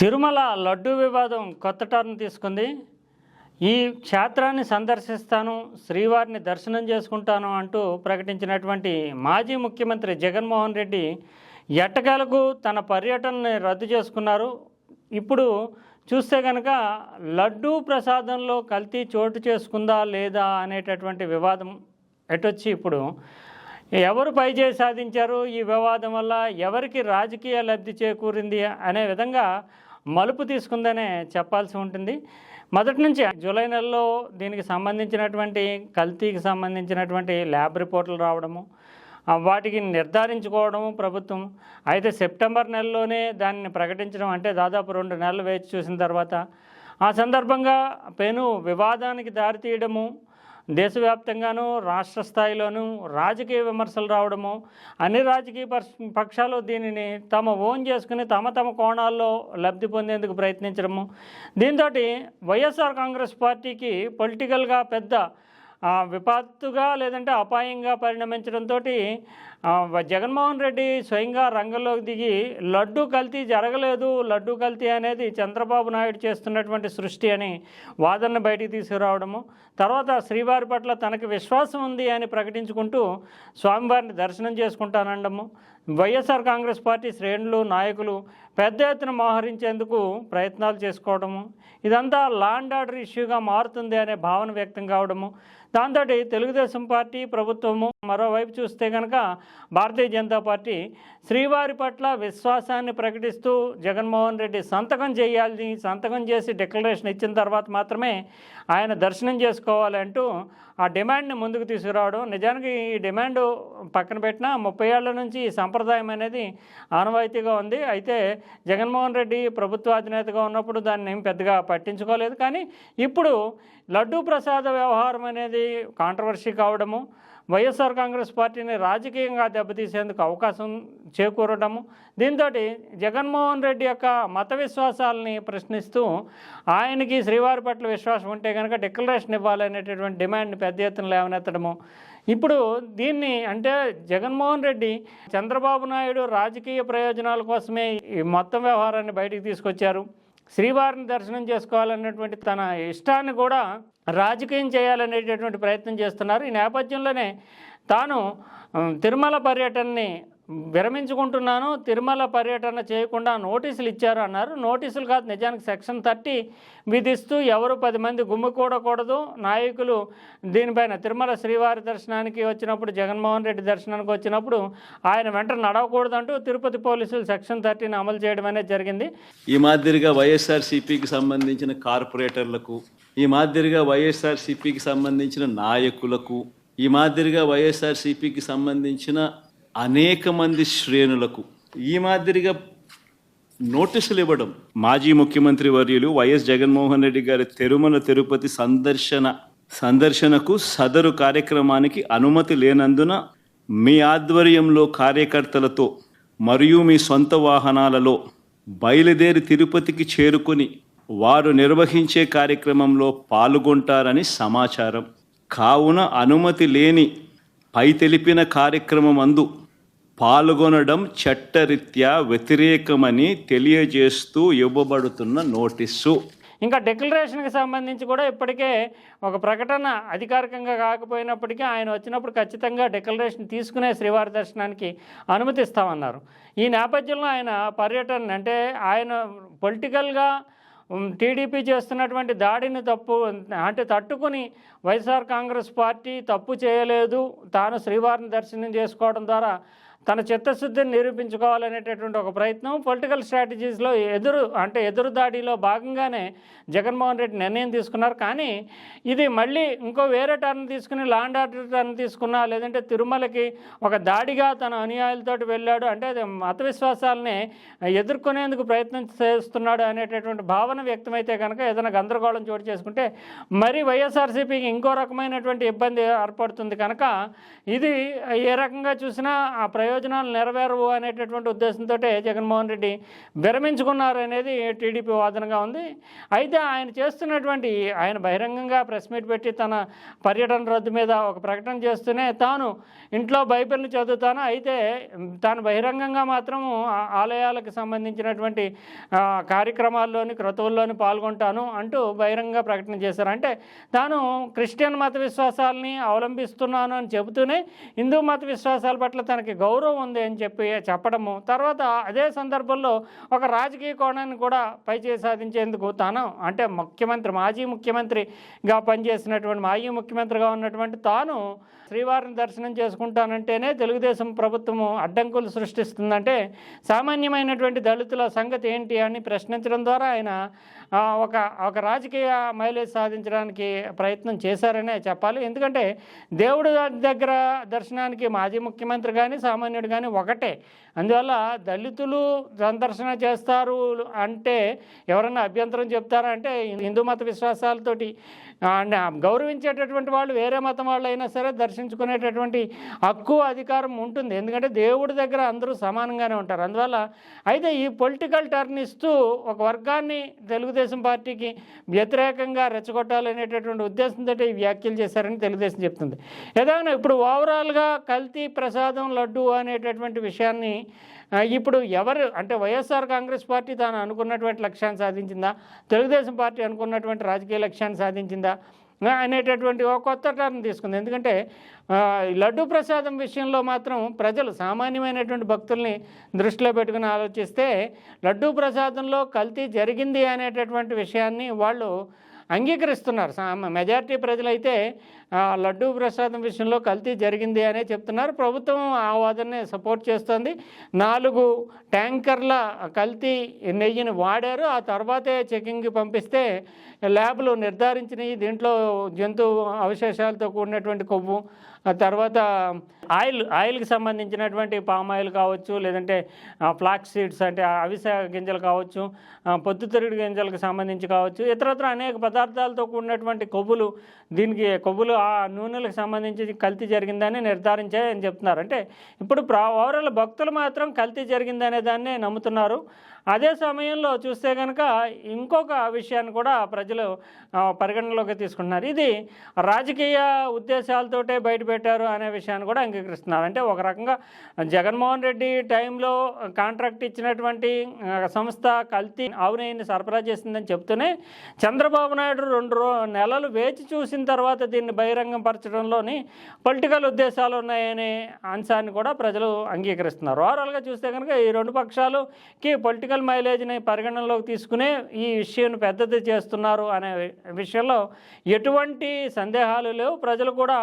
తిరుమల లడ్డూ వివాదం కొత్త టర్న్ తీసుకుంది. ఈ క్షేత్రాన్ని సందర్శిస్తాను శ్రీవారిని దర్శనం చేసుకుంటాను అంటూ ప్రకటించినటువంటి మాజీ ముఖ్యమంత్రి జగన్మోహన్ రెడ్డి ఎట్టకేలకు తన పర్యటనని రద్దు చేసుకున్నారు. ఇప్పుడు చూస్తే కనుక లడ్డూ ప్రసాదంలో కల్తీ చోటు చేసుకుందా లేదా అనేటటువంటి వివాదం ఎటొచ్చి ఇప్పుడు ఎవరు పైచేయి సాధించారు? ఈ వివాదం వల్ల ఎవరికి రాజకీయ లబ్ధి చేకూరింది? అనే విధంగా మలుపు తీసుకుందనే చెప్పాల్సి ఉంటుంది. మొదటి నుంచి జూలై నెలలో దీనికి సంబంధించినటువంటి కల్తీకి సంబంధించినటువంటి ల్యాబ్ రిపోర్టులు రావడము వాటికి నిర్ధారించుకోవడము ప్రభుత్వం. అయితే సెప్టెంబర్ నెలలోనే దాన్ని ప్రకటించడం అంటే దాదాపు రెండు నెలలు వేచి చూసిన తర్వాత ఆ సందర్భంగా పెను వివాదానికి దారితీయడము దేశవ్యాప్తంగానూ రాష్ట్ర స్థాయిలోనూ రాజకీయ విమర్శలు రావడము అన్ని రాజకీయ పక్షాలు దీనిని తమ ఓన్ చేసుకుని తమ తమ కోణాల్లో లబ్ధి పొందేందుకు ప్రయత్నించడము. దీంతో వైఎస్ఆర్ కాంగ్రెస్ పార్టీకి పొలిటికల్గా పెద్ద విపత్తుగా లేదంటే అపాయంగా పరిణమించడంతో జగన్మోహన్ రెడ్డి స్వయంగా రంగంలోకి దిగి లడ్డు కల్తీ జరగలేదు. లడ్డు కల్తీ అనేది చంద్రబాబు నాయుడు చేస్తున్నటువంటి సృష్టి అని వాదనను బయటికి తీసుకురావడము. తర్వాత శ్రీవారి పట్ల తనకి విశ్వాసం ఉంది అని ప్రకటించుకుంటూ స్వామివారిని దర్శనం చేసుకుంటానండము. వైఎస్ఆర్ కాంగ్రెస్ పార్టీ శ్రేణులు నాయకులు పెద్ద ఎత్తున మోహరించేందుకు ప్రయత్నాలు చేసుకోవడము. ఇదంతా లాండ్ ఆర్డర్ ఇష్యూగా మారుతుంది అనే భావన వ్యక్తం కావడము. దాంతో తెలుగుదేశం పార్టీ ప్రభుత్వము మరోవైపు చూస్తే కనుక భారతీయ జనతా పార్టీ శ్రీవారి పట్ల విశ్వాసాన్ని ప్రకటిస్తూ జగన్మోహన్ రెడ్డి సంతకం చేయాలని సంతకం చేసి డిక్లరేషన్ ఇచ్చిన తర్వాత మాత్రమే ఆయన దర్శనం చేసుకోవాలంటూ ఆ డిమాండ్ని ముందుకు తీసుకురావడం. నిజానికి ఈ డిమాండ్ పక్కన పెట్టిన ముప్పై ఏళ్ళ నుంచి ఈ సంప్రదాయం అనేది ఆనవాయితీగా ఉంది. అయితే జగన్మోహన్ రెడ్డి ప్రభుత్వ అధినేతగా ఉన్నప్పుడు దాన్ని పెద్దగా పట్టించుకోలేదు. కానీ ఇప్పుడు లడ్డూ ప్రసాద వ్యవహారం అనేది కాంట్రవర్సీ కావడము వైఎస్ఆర్ కాంగ్రెస్ పార్టీని రాజకీయంగా దెబ్బతీసేందుకు అవకాశం చేకూరడము దీంతో జగన్మోహన్ రెడ్డి యొక్క మత విశ్వాసాలని ప్రశ్నిస్తూ ఆయనకి శ్రీవారి పట్ల విశ్వాసం ఉంటే కనుక డిక్లరేషన్ ఇవ్వాలనేటటువంటి డిమాండ్ని పెద్ద ఎత్తున లేవనెత్తడము. ఇప్పుడు దీన్ని అంటే జగన్మోహన్ రెడ్డి చంద్రబాబు నాయుడు రాజకీయ ప్రయోజనాల కోసమే ఈ మొత్తం వ్యవహారాన్ని బయటికి తీసుకొచ్చారు. శ్రీవారిని దర్శనం చేసుకోవాలన్నటువంటి తన ఇష్టాన్ని కూడా రాజకీయం చేయాలనేటటువంటి ప్రయత్నం చేస్తున్నారు. ఈ నేపథ్యంలోనే తాను తిరుమల పర్యటనని విరమించుకుంటున్నాను తిరుమల పర్యటన చేయకుండా నోటీసులు ఇచ్చారు అన్నారు. నోటీసులు కాదు నిజానికి సెక్షన్ థర్టీ విధిస్తూ ఎవరు పది మంది గుమ్మికూడకూడదు నాయకులు దీనిపైన తిరుమల శ్రీవారి దర్శనానికి వచ్చినప్పుడు జగన్మోహన్ రెడ్డి దర్శనానికి వచ్చినప్పుడు ఆయన వెంట నడవకూడదంటూ తిరుపతి పోలీసులు సెక్షన్ థర్టీని అమలు చేయడం అనేది జరిగింది. ఈ మాదిరిగా వైఎస్ఆర్సీపీకి సంబంధించిన కార్పొరేటర్లకు ఈ మాదిరిగా వైఎస్ఆర్సీపీకి సంబంధించిన నాయకులకు ఈ మాదిరిగా వైఎస్ఆర్సీపీకి సంబంధించిన అనేక మంది శ్రేణులకు ఈ మాదిరిగా నోటీసులు ఇవ్వడం. మాజీ ముఖ్యమంత్రి వర్యులు వైఎస్ జగన్మోహన్ రెడ్డి గారి తిరుమల తిరుపతి సందర్శన సందర్శనకు సదరు కార్యక్రమానికి అనుమతి లేనందున మీ ఆధ్వర్యంలో కార్యకర్తలతో మరియు మీ సొంత వాహనాలలో బయలుదేరి తిరుపతికి చేరుకుని వారు నిర్వహించే కార్యక్రమంలో పాల్గొంటారని సమాచారం. కావున అనుమతి లేని పై తెలిపిన కార్యక్రమం అందు పాల్గొనడం చట్టరీత్యా వ్యతిరేకమని తెలియజేస్తూ ఇవ్వబడుతున్న నోటీసు. ఇంకా డిక్లరేషన్కి సంబంధించి కూడా ఇప్పటికే ఒక ప్రకటన అధికారికంగా కాకపోయినప్పటికీ ఆయన వచ్చినప్పుడు ఖచ్చితంగా డిక్లరేషన్ తీసుకునే శ్రీవారి దర్శనానికి అనుమతిస్తామన్నారు. ఈ నేపథ్యంలో ఆయన పర్యటన అంటే ఆయన పొలిటికల్గా టీడీపీ చేస్తున్నటువంటి దాడిని తప్పు అంటే తట్టుకుని వైఎస్ఆర్ కాంగ్రెస్ పార్టీ తప్పు చేయలేదు. తాను శ్రీవారిని దర్శనం చేసుకోవడం ద్వారా తన చిత్తశుద్ధిని నిరూపించుకోవాలనేటటువంటి ఒక ప్రయత్నం పొలిటికల్ స్ట్రాటజీస్లో ఎదురు అంటే ఎదురు దాడిలో భాగంగానే జగన్మోహన్ రెడ్డి నిర్ణయం తీసుకున్నారు. కానీ ఇది మళ్ళీ ఇంకో వేరే టర్న్ తీసుకుని లాండ్ ఆర్డర్ టర్న్ తీసుకున్నా లేదంటే తిరుమలకి ఒక దాడిగా తన అనుయాయులతోటి వెళ్ళాడు. అంటే అది మత విశ్వాసాలని ఎదుర్కొనేందుకు ప్రయత్నం చేస్తున్నాడు అనేటటువంటి భావన వ్యక్తమైతే కనుక ఏదైనా గందరగోళం చోటు చేసుకుంటే మరి వైఎస్ఆర్సీపీకి ఇంకో రకమైనటువంటి ఇబ్బంది ఏర్పడుతుంది కనుక ఇది ఏ రకంగా చూసినా ఆ ప్రయోజనం ప్రయోజనాలు నెరవేరవు అనేటటువంటి ఉద్దేశంతో జగన్మోహన్ రెడ్డి విరమించుకున్నారు అనేది టీడీపీ వాదనగా ఉంది. అయితే ఆయన చేస్తున్నటువంటి ఆయన బహిరంగంగా ప్రెస్ మీట్ పెట్టి తన పర్యటన రద్దు మీద ఒక ప్రకటన చేస్తూనే తాను ఇంట్లో బైబిల్ని చదువుతాను. అయితే తాను బహిరంగంగా మాత్రము ఆలయాలకు సంబంధించినటువంటి కార్యక్రమాల్లోని క్రతువుల్లోని పాల్గొంటాను అంటూ బహిరంగ ప్రకటన చేశారు. అంటే తాను క్రిస్టియన్ మత విశ్వాసాలని అవలంబిస్తున్నాను అని చెబుతూనే హిందూ మత విశ్వాసాల పట్ల తనకి గౌరవం ఉంది అని చెప్పి చెప్పడము. తర్వాత అదే సందర్భంలో ఒక రాజకీయ కోణాన్ని కూడా పైచే సాధించేందుకు తాను అంటే ముఖ్యమంత్రి మాజీ ముఖ్యమంత్రిగా పనిచేసినటువంటి మాజీ ముఖ్యమంత్రిగా ఉన్నటువంటి తాను శ్రీవారిని దర్శనం చేసుకుంటానంటేనే తెలుగుదేశం ప్రభుత్వము అడ్డంకులు సృష్టిస్తుందంటే సామాన్యమైనటువంటి దళితుల సంగతి ఏంటి అని ప్రశ్నించడం ద్వారా ఆయన ఒక ఒక రాజకీయ మైలేజ్ సాధించడానికి ప్రయత్నం చేశారనే చెప్పాలి. ఎందుకంటే దేవుడు దగ్గర దర్శనానికి మాజీ ముఖ్యమంత్రి కానీ సామాన్యుడు కానీ ఒకటే. అందువల్ల దళితులు సందర్శన చేస్తారు అంటే ఎవరన్నా అభ్యంతరం చెప్తారా అంటే హిందూ మత విశ్వాసాలతోటి గౌరవించేటటువంటి వాళ్ళు వేరే మతం వాళ్ళు అయినా సరే దర్శించుకునేటటువంటి హక్కు అధికారం ఉంటుంది. ఎందుకంటే దేవుడి దగ్గర అందరూ సమానంగానే ఉంటారు. అందువల్ల అయితే ఈ పొలిటికల్ టర్న్ ఇస్తూ ఒక వర్గాన్ని తెలుగుదేశం పార్టీకి వ్యతిరేకంగా రెచ్చగొట్టాలనేటటువంటి ఉద్దేశంతో ఈ వ్యాఖ్యలు చేశారని తెలుగుదేశం చెప్తుంది. ఏదైనా ఇప్పుడు ఓవరాల్గా కల్తీ ప్రసాదం లడ్డు అనేటటువంటి విషయాన్ని ఇప్పుడు ఎవరు అంటే వైఎస్ఆర్ కాంగ్రెస్ పార్టీ తాను అనుకున్నటువంటి లక్ష్యాన్ని సాధించిందా? తెలుగుదేశం పార్టీ అనుకున్నటువంటి రాజకీయ లక్ష్యాన్ని సాధించిందా? అనేటటువంటి ఒక కొత్త టర్న్ తీసుకుంది. ఎందుకంటే లడ్డు ప్రసాదం విషయంలో మాత్రం ప్రజలు సామాన్యమైనటువంటి భక్తుల్ని దృష్టిలో పెట్టుకుని ఆలోచిస్తే లడ్డు ప్రసాదంలో కల్తీ జరిగింది అనేటటువంటి విషయాన్ని వాళ్ళు అంగీకరిస్తున్నారు. మెజారిటీ ప్రజలైతే లడ్డూ ప్రసాదం విషయంలో కల్తీ జరిగింది అనే చెప్తున్నారు. ప్రభుత్వం ఆ వాదనని సపోర్ట్ చేస్తుంది. నాలుగు ట్యాంకర్ల కల్తీ నెయ్యిని వాడారు. ఆ తర్వాతే చెకింగ్కి పంపిస్తే ల్యాబ్లు నిర్ధారించినవి దీంట్లో జంతు అవశేషాలతో కూడినటువంటి కొవ్వు తర్వాత ఆయిల్ ఆయిల్కి సంబంధించినటువంటి పామ్ ఆయిల్ కావచ్చు లేదంటే ఫ్లాక్స్ సీడ్స్ అంటే అవిస గింజలు కావచ్చు ఆ, పొద్దుతిరుగుడు గింజలకు సంబంధించి కావచ్చు ఇతరత్ర అనేక పదార్థాలతో కూడినటువంటి కొవ్వులు దీనికి కొవ్వులు ఆ నూనెలకు సంబంధించి కల్తీ జరిగిందని నిర్ధారించాయని చెప్తున్నారు. అంటే ఇప్పుడు ఓవరాల్ భక్తులు మాత్రం కల్తీ జరిగిందనే దాన్ని నమ్ముతున్నారు. అదే సమయంలో చూస్తే కనుక ఇంకొక విషయాన్ని కూడా ప్రజలు పరిగణనలోకి తీసుకుంటున్నారు. ఇది రాజకీయ ఉద్దేశాలతోటే బయట పెట్టారు అనే విషయాన్ని కూడా అంగీకరిస్తున్నారు. అంటే ఒక రకంగా జగన్మోహన్ రెడ్డి టైంలో కాంట్రాక్ట్ ఇచ్చినటువంటి సంస్థ కల్తీ ఆవునేయిని సరఫరా చేసిందని చెప్తూనే చంద్రబాబు నాయుడు రెండు రో నెలలు వేచి చూసిన తర్వాత దీన్ని బహిరంగం పరచడంలోని పొలిటికల్ ఉద్దేశాలు ఉన్నాయనే అంశాన్ని కూడా ప్రజలు అంగీకరిస్తున్నారు. ఓవరాల్గా చూస్తే కనుక ఈ రెండు పక్షాలుకి పొలిటికల్ మైలేజ్ని పరిగణనలోకి తీసుకునే ఈ విషయాన్ని పెద్దది చేస్తున్నారు అనే విషయంలో ఎటువంటి సందేహాలు లేవు. ప్రజలు కూడా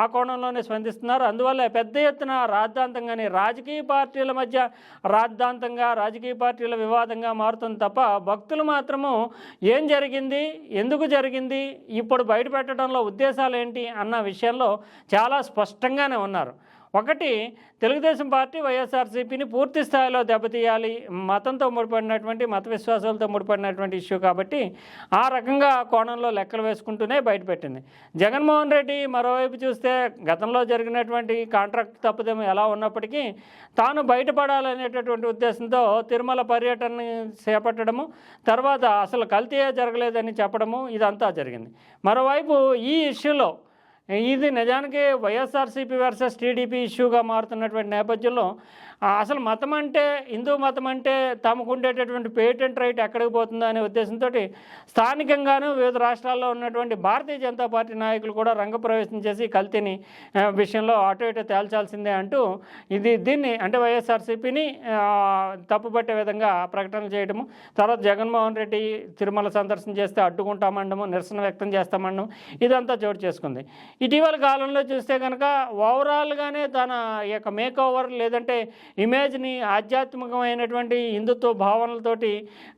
ఆ కోణంలోనే స్పందిస్తున్నారు. అందువల్ల పెద్ద ఎత్తున రాద్ధాంతంగానే రాజకీయ పార్టీల మధ్య రాద్ధాంతంగా రాజకీయ పార్టీల వివాదంగా మారుతుంది తప్ప భక్తులు మాత్రము ఏం జరిగింది ఎందుకు జరిగింది ఇప్పుడు బయట పెట్టడంలో ఉద్దేశాలు ఏంటి అన్న విషయంలో చాలా స్పష్టంగానే ఉన్నారు. ఒకటి తెలుగుదేశం పార్టీ వైఎస్ఆర్సీపీని పూర్తి స్థాయిలో దెబ్బతీయాలి. మతంతో ముడిపడినటువంటి మత విశ్వాసాలతో ముడిపడినటువంటి ఇష్యూ కాబట్టి ఆ రకంగా కోణంలో లెక్కలు వేసుకుంటూనే బయటపెట్టింది. జగన్మోహన్ రెడ్డి మరోవైపు చూస్తే గతంలో జరిగినటువంటి కాంట్రాక్ట్ తప్పుదం ఎలా ఉన్నప్పటికీ తాను బయటపడాలనేటటువంటి ఉద్దేశంతో తిరుమల పర్యటన చేపట్టడము తర్వాత అసలు కల్తీయే జరగలేదని చెప్పడము ఇదంతా జరిగింది. మరోవైపు ఈ ఇష్యూలో ఇది నిజానికి వైఎస్ఆర్సీపీ వర్సెస్ టీడీపీ ఇష్యూగా మారుతున్నటువంటి నేపథ్యంలో అసలు మతం అంటే హిందూ మతం అంటే తమకు ఉండేటటువంటి పేటెంట్ రైట్ ఎక్కడికి పోతుందో అనే ఉద్దేశంతో స్థానికంగాను వివిధ రాష్ట్రాల్లో ఉన్నటువంటి భారతీయ జనతా పార్టీ నాయకులు కూడా రంగప్రవేశం చేసి కల్తీని విషయంలో అటు ఇటు తేల్చాల్సిందే అంటూ ఇది దీన్ని అంటే వైఎస్ఆర్సీపీని తప్పుపట్టే విధంగా ప్రకటనలు చేయడము తర్వాత జగన్మోహన్ రెడ్డి తిరుమల సందర్శన చేస్తే అడ్డుకుంటామండము నిరసన వ్యక్తం చేస్తామండము ఇదంతా చోటు చేసుకుంది. ఇటీవల కాలంలో చూస్తే కనుక ఓవరాల్గానే తన యొక్క మేక్ ఓవర్ లేదంటే ఇమేజ్ని ఆధ్యాత్మికమైనటువంటి హిందుత్వ భావనలతోటి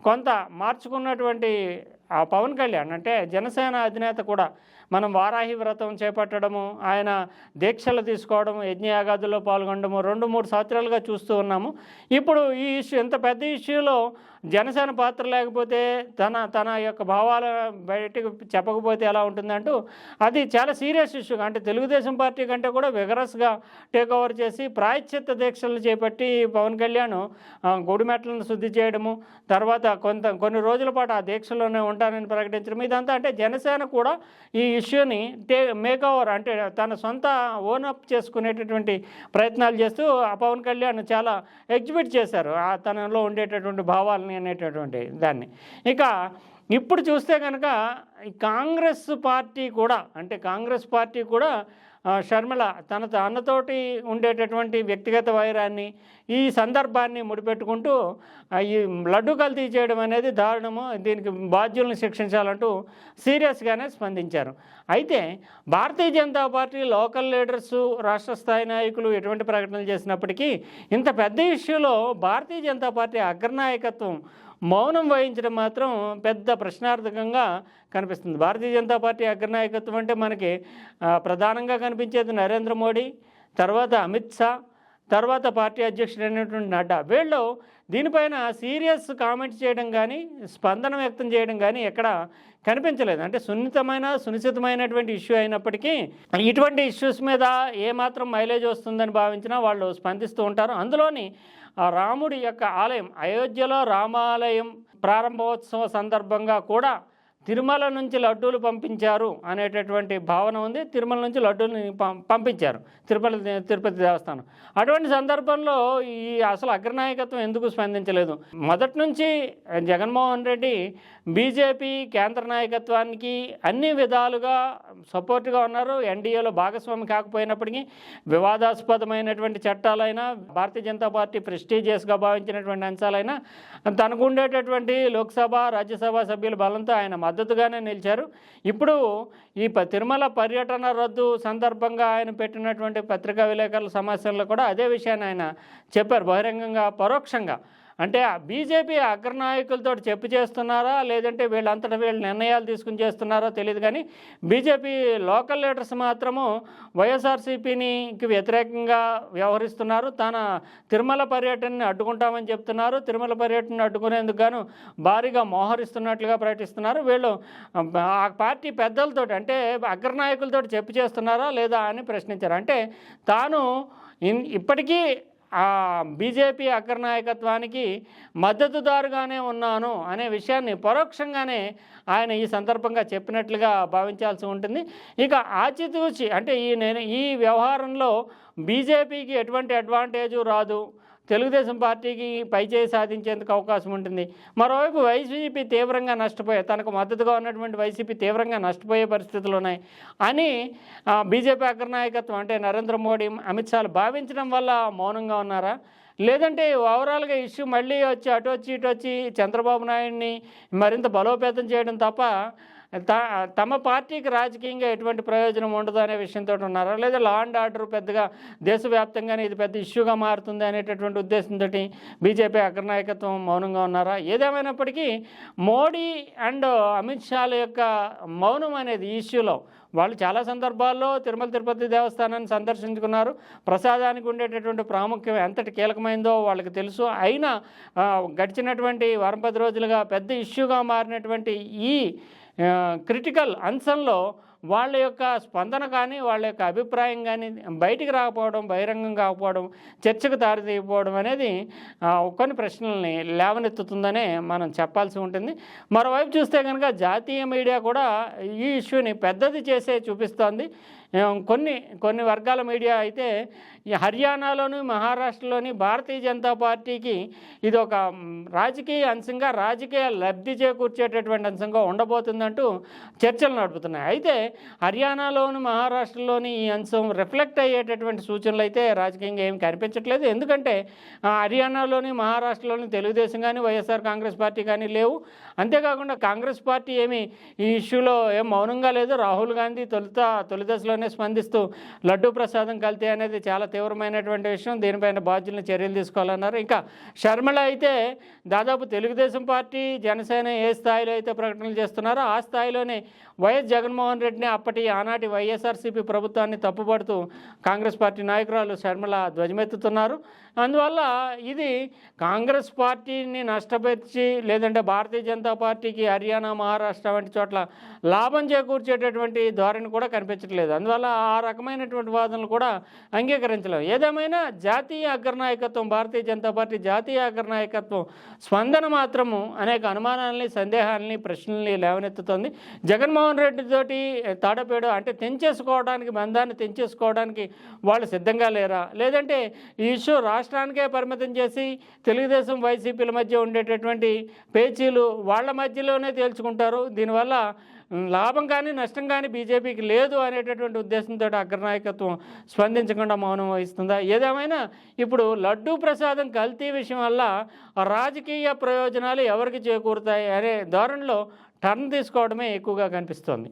కొంత మార్చుకున్నటువంటి ఆ పవన్ కళ్యాణ్ అంటే జనసేన అధినేత కూడా మనం వారాహి వ్రతం చేపట్టడము ఆయన దీక్షలు తీసుకోవడము యజ్ఞయాగాదుల్లో పాల్గొనడము రెండు మూడు సంవత్సరాలుగా చూస్తూ ఉన్నాము. ఇప్పుడు ఈ ఇష్యూ ఇంత పెద్ద ఇష్యూలో జనసేన పాత్ర లేకపోతే తన తన యొక్క భావాల బయటకు చెప్పకపోతే ఎలా ఉంటుందంటూ అది చాలా సీరియస్ ఇష్యూ. అంటే తెలుగుదేశం పార్టీ కంటే కూడా విగరస్గా టేక్ ఓవర్ చేసి ప్రాయశ్చిత్త దీక్షలు చేపట్టి పవన్ కళ్యాణ్ ఆ, శుద్ధి చేయడము తర్వాత కొంత కొన్ని రోజుల పాటు ఆ దీక్షలోనే ఉంటానని ప్రకటించడం ఇదంతా అంటే జనసేన కూడా ఈ ఇష్యూని టే మేక్ ఓవర్ అంటే తన సొంత ఓన్ అప్ చేసుకునేటటువంటి ప్రయత్నాలు చేస్తూ ఆ పవన్ కళ్యాణ్ చాలా ఎగ్జిబిట్ చేశారు. ఆ తనలో ఉండేటటువంటి భావాలను అనేటటువంటి దాన్ని. ఇక ఇప్పుడు చూస్తే కనుక కాంగ్రెస్ పార్టీ కూడా అంటే కాంగ్రెస్ పార్టీ కూడా షర్మిల తన అన్నతోటి ఉండేటటువంటి వ్యక్తిగత వైరాన్ని ఈ సందర్భాన్ని ముడిపెట్టుకుంటూ ఈ లడ్డు కల్తీ చేయడం అనేది దారుణము. దీనికి బాధ్యులను శిక్షించాలంటూ సీరియస్గానే స్పందించారు. అయితే Bharatiya Janata Party local leaders రాష్ట్ర స్థాయి నాయకులు ఎటువంటి ప్రకటనలు చేసినప్పటికీ ఇంత పెద్ద ఇష్యూలో భారతీయ జనతా పార్టీ అగ్రనాయకత్వం మౌనం వహించడం మాత్రం పెద్ద ప్రశ్నార్థకంగా కనిపిస్తుంది. భారతీయ జనతా పార్టీ అగ్రనాయకత్వం అంటే మనకి ప్రధానంగా కనిపించేది నరేంద్ర మోడీ తర్వాత అమిత్ షా తర్వాత పార్టీ అధ్యక్షుడైనటువంటి నడ్డా. వీళ్ళు దీనిపైన సీరియస్ కామెంట్స్ చేయడం కానీ స్పందన వ్యక్తం చేయడం కానీ ఎక్కడ కనిపించలేదు. అంటే సున్నితమైన సునిశ్చితమైనటువంటి ఇష్యూ అయినప్పటికీ ఇటువంటి ఇష్యూస్ మీద ఏమాత్రం మైలేజ్ వస్తుందని భావించినా వాళ్ళు స్పందిస్తూ ఉంటారు. అందులోని రాముడి యొక్క ఆలయం అయోధ్యలో రామాలయం ప్రారంభోత్సవ సందర్భంగా కూడా తిరుమల నుంచి లడ్డూలు పంపించారు అనేటటువంటి భావన ఉంది. తిరుమల నుంచి లడ్డూలు పంపించారు తిరుపతి తిరుపతి దేవస్థానం. అటువంటి సందర్భంలో ఈ అసలు అగ్రనాయకత్వం ఎందుకు స్పందించలేదు? మొదటి నుంచి జగన్మోహన్ రెడ్డి బీజేపీ కేంద్ర నాయకత్వానికి అన్ని విధాలుగా సపోర్ట్గా ఉన్నారు. ఎన్డీఏలో భాగస్వామి కాకపోయినప్పటికీ వివాదాస్పదమైనటువంటి చట్టాలైనా భారతీయ జనతా పార్టీ ప్రెస్టీజియస్గా భావించినటువంటి అంశాలైనా తనకు ఉండేటటువంటి లోక్సభ రాజ్యసభ సభ్యుల బలంతో ఆయన మద్దతుగానే నిలిచారు. ఇప్పుడు ఈ ప- తిరుమల పర్యటన రద్దు సందర్భంగా ఆయన పెట్టినటువంటి పత్రికా విలేకరుల సమస్యల్లో కూడా అదే విషయాన్ని ఆయన చెప్పారు బహిరంగంగా పరోక్షంగా. అంటే ఆ బీజేపీ అగ్రనాయకులతో చెప్పు చేస్తున్నారా? లేదంటే వీళ్ళంతటా వీళ్ళు నిర్ణయాలు తీసుకుని చేస్తున్నారో తెలియదు కానీ బీజేపీ లోకల్ లీడర్స్ మాత్రము వైఎస్ఆర్సీపీనికి వ్యతిరేకంగా వ్యవహరిస్తున్నారు. తన తిరుమల పర్యటనని అడ్డుకుంటామని చెప్తున్నారు. తిరుమల పర్యటనని అడ్డుకునేందుకు గాను భారీగా మోహరిస్తున్నట్లుగా ప్రకటిస్తున్నారు. వీళ్ళు ఆ పార్టీ పెద్దలతో అంటే అగ్రనాయకులతో చెప్పు చేస్తున్నారా లేదా అని ప్రశ్నించారు. అంటే తాను ఇన్ ఇప్పటికీ ఆ బీజేపీ అగ్రనాయకత్వానికి మద్దతుదారుగానే ఉన్నాను అనే విషయాన్ని పరోక్షంగానే ఆయన ఈ సందర్భంగా చెప్పినట్లుగా భావించాల్సి ఉంటుంది. ఇక ఆచితూచి అంటే ఈ నేను ఈ వ్యవహారంలో బీజేపీకి ఎటువంటి అడ్వాంటేజు రాదు. తెలుగుదేశం పార్టీకి పైచేయి సాధించేందుకు అవకాశం ఉంటుంది. మరోవైపు వైసీపీ తీవ్రంగా నష్టపోయే తనకు మద్దతుగా ఉన్నటువంటి వైసీపీ తీవ్రంగా నష్టపోయే పరిస్థితులు ఉన్నాయి అని బీజేపీ అగ్రనాయకత్వం అంటే నరేంద్ర మోడీ అమిత్ షాలు భావించడం వల్ల మౌనంగా ఉన్నారా? లేదంటే ఓవరాల్గా ఇష్యూ మళ్ళీ వచ్చి అటు వచ్చి ఇటు వచ్చి చంద్రబాబు నాయుడిని మరింత బలోపేతం చేయడం తప్ప తమ పార్టీకి రాజకీయంగా ఎటువంటి ప్రయోజనం ఉండదు అనే విషయంతో ఉన్నారా? లేదా లా అండ్ ఆర్డర్ పెద్దగా దేశవ్యాప్తంగానే ఇది పెద్ద ఇష్యూగా మారుతుంది అనేటటువంటి ఉద్దేశంతో బీజేపీ అగ్రనాయకత్వం మౌనంగా ఉన్నారా? ఏదేమైనప్పటికీ మోడీ అండ్ అమిత్ షాల యొక్క మౌనం అనేది ఈ ఇష్యూలో వాళ్ళు చాలా సందర్భాల్లో తిరుమల తిరుపతి దేవస్థానాన్ని సందర్శించుకున్నారు. ప్రసాదానికి ఉండేటటువంటి ప్రాముఖ్యం ఎంతటి కీలకమైందో వాళ్ళకి తెలుసు. అయినా గడిచినటువంటి వారం పది రోజులుగా పెద్ద ఇష్యూగా మారినటువంటి ఈ క్రిటికల్ అంశంలో వాళ్ళ యొక్క స్పందన కానీ వాళ్ళ యొక్క అభిప్రాయం కానీ బయటికి రాకపోవడం బహిరంగం కాకపోవడం చర్చకు దారితీయకపోవడం అనేది కొన్ని ప్రశ్నల్ని లేవనెత్తుతుందనే మనం చెప్పాల్సి ఉంటుంది. మరోవైపు చూస్తే కనుక జాతీయ మీడియా కూడా ఈ ఇష్యూని పెద్దది చేసే చూపిస్తోంది. కొన్ని కొన్ని వర్గాల మీడియా అయితే ఈ హర్యానాలోని మహారాష్ట్రలోని భారతీయ జనతా పార్టీకి ఇది ఒక రాజకీయ అంశంగా రాజకీయ లబ్ధి చేకూర్చేటటువంటి అంశంగా ఉండబోతుందంటూ చర్చలు నడుపుతున్నాయి. అయితే హర్యానాలోని మహారాష్ట్రలోని ఈ అంశం రిఫ్లెక్ట్ అయ్యేటటువంటి సూచనలు అయితే రాజకీయంగా ఏమి కనిపించట్లేదు. ఎందుకంటే హర్యానాలోని మహారాష్ట్రలోని తెలుగుదేశం కానీ వైఎస్ఆర్ కాంగ్రెస్ పార్టీ కానీ లేవు. అంతేకాకుండా కాంగ్రెస్ పార్టీ ఏమి ఈ ఇష్యూలో ఏం మౌనంగా లేదు. రాహుల్ గాంధీ తొలుత తొలి దశలో స్థాయిలోనే స్పందిస్తూ లడ్డూ ప్రసాదం కల్తీ అనేది చాలా తీవ్రమైనటువంటి విషయం. దీనిపైన బాధ్యులను చర్యలు తీసుకోవాలన్నారు. ఇంకా శర్మల అయితే దాదాపు తెలుగుదేశం పార్టీ జనసేన ఏ స్థాయిలో అయితే ప్రకటనలు చేస్తున్నారో ఆ స్థాయిలోనే వైఎస్ జగన్మోహన్ రెడ్డిని అప్పటి ఆనాటి వైఎస్ఆర్సీపీ ప్రభుత్వాన్ని తప్పుపడుతూ కాంగ్రెస్ పార్టీ నాయకురాలు శర్మల ధ్వజమెత్తుతున్నారు. అందువల్ల ఇది కాంగ్రెస్ పార్టీని నష్టపరిచి లేదంటే భారతీయ జనతా పార్టీకి హర్యానా మహారాష్ట్ర వంటి చోట్ల లాభం చేకూర్చేటటువంటి ధోరణి కూడా కనిపించట్లేదు. అందువల్ల ఆ రకమైనటువంటి వాదనలు కూడా అంగీకరించలేము ఏదేమైనా జాతీయ అగ్రనాయకత్వం భారతీయ జనతా పార్టీ జాతీయ అగ్రనాయకత్వం స్పందన మాత్రము అనేక అనుమానాలని సందేహాలని ప్రశ్నల్ని లేవనెత్తుతోంది. జగన్మోహన్ రెడ్డి తోటి తాడపేడు అంటే తెంచేసుకోవడానికి బంధాన్ని తెంచేసుకోవడానికి వాళ్ళు సిద్ధంగా లేరా? లేదంటే ఈ ఇష్యూ రాష్ట్రానికే పరిమితం చేసి తెలుగుదేశం వైసీపీల మధ్య ఉండేటటువంటి పేచీలు వాళ్ళ మధ్యలోనే తేల్చుకుంటారు. దీనివల్ల లాభం కానీ నష్టం కానీ బీజేపీకి లేదు అనేటటువంటి ఉద్దేశంతో అగ్రనాయకత్వం స్పందించకుండా మౌనం వహిస్తుందా? ఏదేమైనా ఇప్పుడు లడ్డూ ప్రసాదం కల్తీ విషయం వల్ల రాజకీయ ప్రయోజనాలు ఎవరికి చేకూరుతాయి అనే ధోరణిలో టర్న్ తీసుకోవడమే ఎక్కువగా కనిపిస్తోంది.